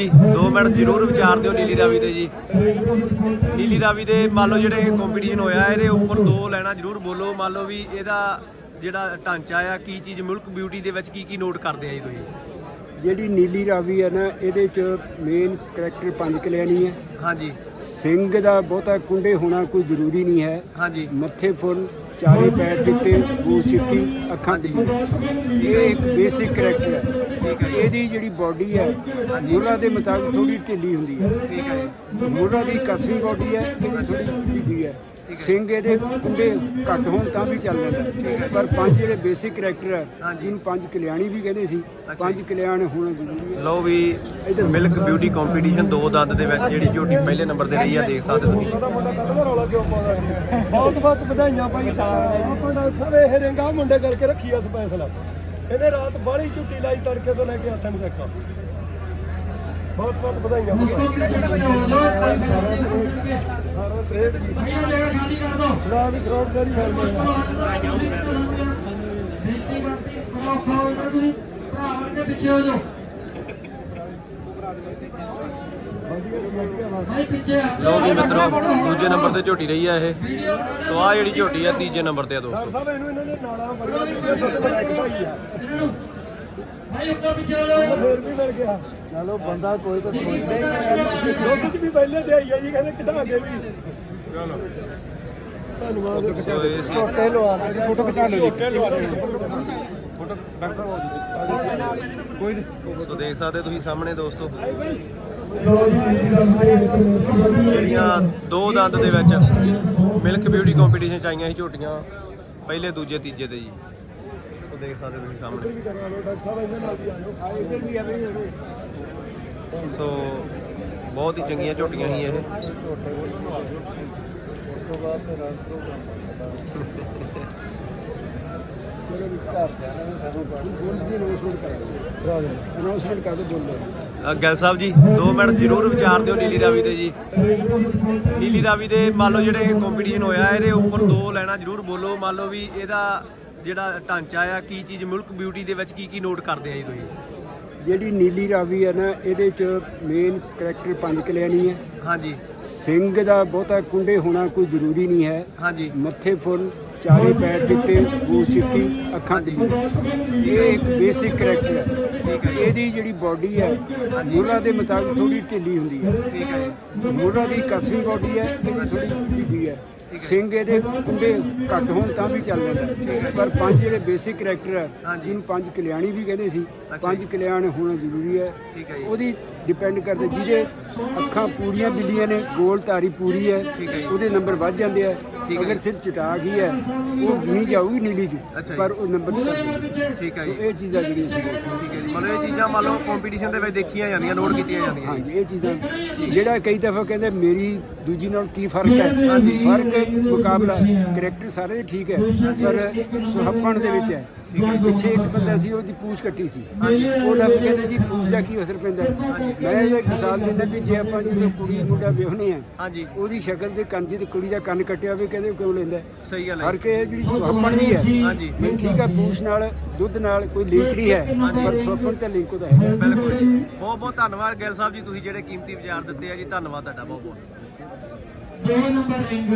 ਜੀ 2 ਮਿੰਟ ਜ਼ਰੂਰ ਵਿਚਾਰ ਦਿਓ ਨੀਲੀ ਰਾਵੀ ਦੇ ਜੀ। ਨੀਲੀ ਰਾਵੀ ਦੇ ਮੰਨ ਲਓ ਜਿਹੜੇ ਕੰਪੀਟੀਸ਼ਨ ਹੋਇਆ ਇਹਦੇ ਉੱਪਰ ਦੋ ਲੈਣਾ ਜ਼ਰੂਰ ਬੋਲੋ। ਮੰਨ ਲਓ ਵੀ ਇਹਦਾ ਜਿਹੜਾ ਢਾਂਚਾ ਆ ਕੀ ਚੀਜ਼ ਮੁਲਕ ਬਿਊਟੀ ਦੇ ਵਿੱਚ ਕੀ ਕੀ ਨੋਟ ਕਰਦੇ ਆ ਜੀ ਤੁਸੀਂ? ਜਿਹੜੀ ਨੀਲੀ ਰਾਵੀ ਹੈ ਨਾ ਇਹਦੇ ਚ ਮੇਨ ਕਰੈਕਟਰ ਪੰਜ ਕਲਿਆਣੀ ਹੈ ਹਾਂਜੀ। ਸਿੰਘ ਦਾ ਬਹੁਤਾ ਕੁੰਡੇ ਹੋਣਾ ਕੋਈ ਜ਼ਰੂਰੀ ਨਹੀਂ ਹੈ। ਹਾਂਜੀ। ਮੱਥੇ ਫੁੱਲ ਚਾਰੇ ਪੈਰ ਚਿੱਟੇ ਬੂਸ ਚਿੱਟੀ ਅੱਖਾਂ ਦੀ ਇਹ ਇੱਕ ਬੇਸਿਕ ਕਰੈਕਟਰ ਹੈ। ਠੀਕ ਹੈ ਜੀ ਇਹਦੀ ਜਿਹੜੀ ਬਾਡੀ ਹੈ ਮੁੱਰਾ ਦੇ ਮੁਤਾਬਕ ਥੋੜੀ ਢਿੱਲੀ ਹੁੰਦੀ ਹੈ। ਠੀਕ ਹੈ ਜੀ। ਮੁੱਰਾ ਦੀ ਕਸਵੀ ਬਾਡੀ ਹੈ ਇਹਦੀ ਥੋੜੀ ਢਿੱਲੀ ਹੈ। ਸਿੰਘ ਇਹਦੇ ਕੁੰਡੇ ਘੱਟ ਹੋਣ ਤਾਂ ਵੀ ਚੱਲ ਜਾਂਦਾ ਪਰ ਪੰਜ ਜਿਹੜੇ ਬੇਸਿਕ ਕਰੈਕਟਰ ਹੈ। ਜਿਹਨੂੰ ਪੰਜ ਕਲਿਆਣੀ ਵੀ ਕਹਿੰਦੇ ਸੀ। ਪੰਜ ਕਲਿਆਣ ਹੋਣਾ ਜ਼ਰੂਰੀ ਹੈ। ਲਓ ਵੀ ਮਿਲਕ ਬਿਊਟੀ ਕੰਪੀਟੀਸ਼ਨ ਦੋ ਦੰਦ ਦੇ ਵਿੱਚ ਜਿਹੜੀ ਝੋਟੀ ਪਹਿਲੇ ਨੰਬਰ ਤੇ ਰਹੀ ਆ ਦੇਖ ਸਕਦੇ ਹੋ ਤੁਸੀਂ। ਬਹੁਤ ਬਹੁਤ ਵਧਾਈਆਂ ਭਾਈ ਸਾਹਿਬ ਇਹ ਰਿੰਗਾ ਮੁੰਡੇ ਕਰਕੇ ਰੱਖੀ ਆ ਸਪੈਸ਼ਲ। ਇਹਨੇ ਰਾਤ ਬਾਹਲੀ ਝੁੱਟੀ ਲਾਈ ਤੜਕੇ ਤੋਂ ਲੈ ਕੇ ਹੱਥਾਂ ਨੂੰ ਦੇਖਾ। ਬਹੁਤ ਬਹੁਤ ਵਧਾਈਆਂ। ਸਾਰਾ ਗ੍ਰੇਟ ਜੀ। ਖੁਦਾ ਵੀ ਕਰੋੜ ਮੇਰੀ ਮਿਲ ਲਓ ਵੀ ਮਿੱਤਰੋ ਦੂਜੇ ਨੰਬਰ ਤੇ ਝੋਟੀ ਰਹੀ ਆ ਇਹ। ਸੋ ਆ ਜਿਹੜੀ ਝੋਟੀ ਆ ਤੀਜੇ ਨੰਬਰ ਤੇ ਆ ਦੋਸਤੋ। ਸਾਹਿਬ ਇਹਨੂੰ ਇਹਨਾਂ ਨੇ ਨਾਲਾ ਬੜੀਆਂ ਦਿੱਤੀਆਂ ਦੁੱਧ ਬਣਾ ਕੇ ਭਾਈ ਆ। ਫੇਰ ਵੀ ਮਿਲ ਗਿਆ। ਚਲੋ ਬੰਦਾ ਕੋਈ ਤਾਂ ਕੋਈ ਨਹੀਂ। ਦੁੱਧ ਚ ਵੀ ਪਹਿਲੇ ਤੇ ਆਈ ਆ ਜੀ ਕਹਿੰਦੇ ਕਢਾ ਕੇ ਵੀ। ਚਲੋ। ਧੰਨਵਾਦ। ਸੋ ਇਹ ਸੀ ਛੋਟੇ ਲਵਾ ਕੇ ਫੋਟੋ ਖਿਚਾ ਲਓ ਛੋਟੇ ਲਵਾ ਸੋ ਦੇਖ ਸਕਦੇ ਤੁਸੀਂ ਸਾਹਮਣੇ ਦੋਸਤੋ। ਜਿਹੜੀਆਂ ਦੋ ਦੰਦ ਦੇ ਵਿੱਚ ਮਿਲਕ ਬਿਊਟੀ ਕੰਪੀਟੀਸ਼ਨ ਚ ਆਈਆਂ ਸੀ ਝੋਟੀਆਂ, ਪਹਿਲੇ, ਦੂਜੇ, ਤੀਜੇ ਤੇ ਜੀ। ਸੋ ਦੇਖ ਸਕਦੇ ਤੁਸੀਂ ਸਾਹਮਣੇ। ਸੋ ਬਹੁਤ ਹੀ ਚੰਗੀਆਂ ਝੋਟੀਆਂ ਸੀ ਇਹ ਤੋਂ ਬਾਅਦ ਤੇ ਰਾਤ ਪ੍ਰੋਗਰਾਮ ਮੇਰੇ ਵੀ ਘਰ ਜਾਣਾ ਸਾਨੂੰ ਬੋਲ ਦੀ ਅਨਾਉਂਸਮੈਂਟ ਕਰਾ ਦਿਓ ਅਨਾਉਂਸਮੈਂਟ ਕਰ ਦਿਓ ਬੋਲ ਅ, ਗਿੱਲ ਸਾਹਿਬ ਜੀ 2 ਮਿੰਟ ਜ਼ਰੂਰ ਵਿਚਾਰ ਦਿਓ ਨੀਲੀ ਰਾਵੀ ਦੇ ਜੀ। ਨੀਲੀ ਰਾਵੀ ਦੇ ਮੰਨ ਲਓ ਜਿਹੜੇ ਕੰਪੀਟੀਸ਼ਨ ਹੋਇਆ ਇਹਦੇ ਉੱਪਰ ਦੋ ਲੈਣਾ ਜ਼ਰੂਰ ਬੋਲੋ। ਮੰਨ ਲਓ ਵੀ ਇਹਦਾ ਜਿਹੜਾ ਢਾਂਚਾ ਆ ਕੀ ਚੀਜ਼ ਮੁਲਕ ਬਿਊਟੀ ਦੇ ਵਿੱਚ ਕੀ ਕੀ ਨੋਟ ਕਰਦੇ ਆ ਜੀ ਤੁਸੀਂ? ਜਿਹੜੀ ਨੀਲੀ ਰਾਵੀ ਹੈ ਨਾ ਇਹਦੇ ਚ ਮੇਨ ਕਰੈਕਟਰ ਪੰਜ ਕਲਿਆਣੀ ਹੈ। ਹਾਂਜੀ। ਸਿੰਘ ਦਾ ਬਹੁਤਾ ਕੁੰਡੇ ਹੋਣਾ ਕੋਈ ਜ਼ਰੂਰੀ ਨਹੀਂ ਹੈ। ਹਾਂਜੀ। ਮੱਥੇ ਫੁੱਲ ਚਾਰੇ ਪੈਰ ਚਿੱਟੇ ਬੂਸ ਚਿੱਟੀ ਅੱਖਾਂ ਦੀ ਇਹ ਇੱਕ ਬੇਸਿਕ ਕਰੈਕਟਰ ਹੈ। ਇਹਦੀ ਜਿਹੜੀ ਬਾਡੀ ਹੈ ਮੁੱਰਾ ਦੇ ਮੁਤਾਬਕ ਥੋੜੀ ਢਿੱਲੀ ਹੁੰਦੀ ਹੈ। ਠੀਕ ਹੈ ਮੁੱਰਾ ਦੀ ਕਸਵੀ ਬਾਡੀ ਹੈ ਇਹਦੀ ਥੋੜੀ ਢਿੱਲੀ ਹੈ। ਸਿੰਘ ਇਹਦੇ ਕੁੰਡੇ ਘੱਟ ਹੋਣ ਤਾਂ ਵੀ ਚੱਲ ਜਾਂਦਾ ਪਰ ਪੰਜ ਜਿਹੜੇ ਬੇਸਿਕ ਕਰੈਕਟਰ ਹੈ। ਜਿਹਨੂੰ ਪੰਜ ਕਲਿਆਣੀ ਵੀ ਕਹਿੰਦੇ ਸੀ ਪੰਜ। ਕਲਿਆਣ ਹੋਣਾ ਜ਼ਰੂਰੀ ਹੈ। ਉਹਦੀ ਡਿਪੈਂਡ ਕਰਦੇ ਜਿਹਦੇ ਅੱਖਾਂ ਪੂਰੀਆਂ ਬਿੱਲੀਆਂ ਨੇ ਗੋਲ ਧਾਰੀ ਪੂਰੀ ਹੈ। ਉਹਦੇ ਨੰਬਰ ਵੱਧ ਜਾਂਦੇ ਆ। ਹੈ ਅਗਰ ਜੀ। ਸਿਰ ਚਟਾ ਗਈ ਹੈ ਉਹ ਨਹੀਂ ਜਾਊਗੀ ਨੀਲੀ ਚ ਅੱਛਾ ਜੀ। ਪਰ ਉਹ ਨੰਬਰ ਚ ਠੀਕ ਹੈ ਸੋ ਜੀ। ਇਹ ਚੀਜ਼ਾਂ ਜਿਹੜੀਆਂ ਸੀ ਠੀਕ ਹੈ ਜੀ। ਮਤਲਬ ਇਹ ਚੀਜ਼ਾਂ ਮੰਨ ਲਓ ਕੰਪੀਟੀਸ਼ਨ ਦੇ ਵਿੱਚ ਦੇਖੀਆਂ ਜਾਂਦੀਆਂ ਨੋਟ ਕੀਤੀਆਂ ਜਾਂਦੀਆਂ ਜੀ। ਹਾਂਜੀ ਇਹ ਚੀਜ਼ਾਂ ਜਿਹੜਾ ਕਈ ਦਫਾ ਕਹਿੰਦੇ ਮੇਰੀ ਦੂਜੀ ਨਾਲ ਕੀ ਫ਼ਰਕ ਹੈ? ਫ਼ਰਕ ਮੁਕਾਬਲਾ ਕਰੈਕਟਰ ਸਾਰੇ ਠੀਕ ਹੈ ਪਰ ਸੁਹੱਪਣ ਦੇ ਵਿੱਚ ਹੈ। ਪਿੱਛੇ ਇੱਕ ਬੰਦਾ ਸੀ ਉਹਦੀ ਪੂਛ ਕੱਟੀ ਸੀ। ਉਹ ਲੱਗ ਕਹਿੰਦੇ ਜੀ ਪੂਛ ਦਾ ਕੀ ਅਸਰ ਪੈਂਦਾ। ਹੈ? ਮੈਂ ਇਹ ਇੱਕ ਮਿਸਾਲ ਦਿੰਦਾ ਕਿ ਜੇ ਆਪਾਂ ਜਦੋਂ ਕੁੜੀ ਮੁੰਡਾ ਵਿਆਹਨੇ ਆ ਹਾਂਜੀ। ਉਹਦੀ ਸ਼ਕਲ ਦੇ ਕੰਨ ਦੀ ਕੁੜੀ ਦਾ ਕੰਨ ਕੱਟਿਆ ਹੋਵੇ ਕਹਿੰਦੇ ਕਿਉਂ ਲੈਂਦਾ? ਸਹੀ ਗੱਲ ਹੈ ਫ਼ਰਕ ਇਹ ਜਿਹੜੀ ਸੁਹੱਪਣ ਦੀ ਹੈ। ਹਾਂਜੀ। ਮੈਂ ਠੀਕ ਹੈ ਪੂਛ ਨਾਲ ਦੁੱਧ ਨਾਲ ਕੋਈ ਲਿੰਕ ਨਹੀਂ ਹੈ ਪਰ ਸੁਹੱਪਣ ਤੇ ਲਿੰਕ ਉਹਦਾ ਹੈ। ਬਿਲਕੁਲ ਜੀ। ਬਹੁਤ ਬਹੁਤ ਧੰਨਵਾਦ ਗਿੱਲ ਸਾਹਿਬ ਜੀ ਤੁਸੀਂ ਜਿਹੜੇ ਕੀਮਤੀ ਵਿਚਾਰ ਦਿੱਤੇ ਆ ਜੀ। ਧੰਨਵਾਦ ਤੁਹਾਡਾ ਬਹੁਤ ਬਹੁਤ। ਦੋ ਨੰਬਰ ਰਿੰਗ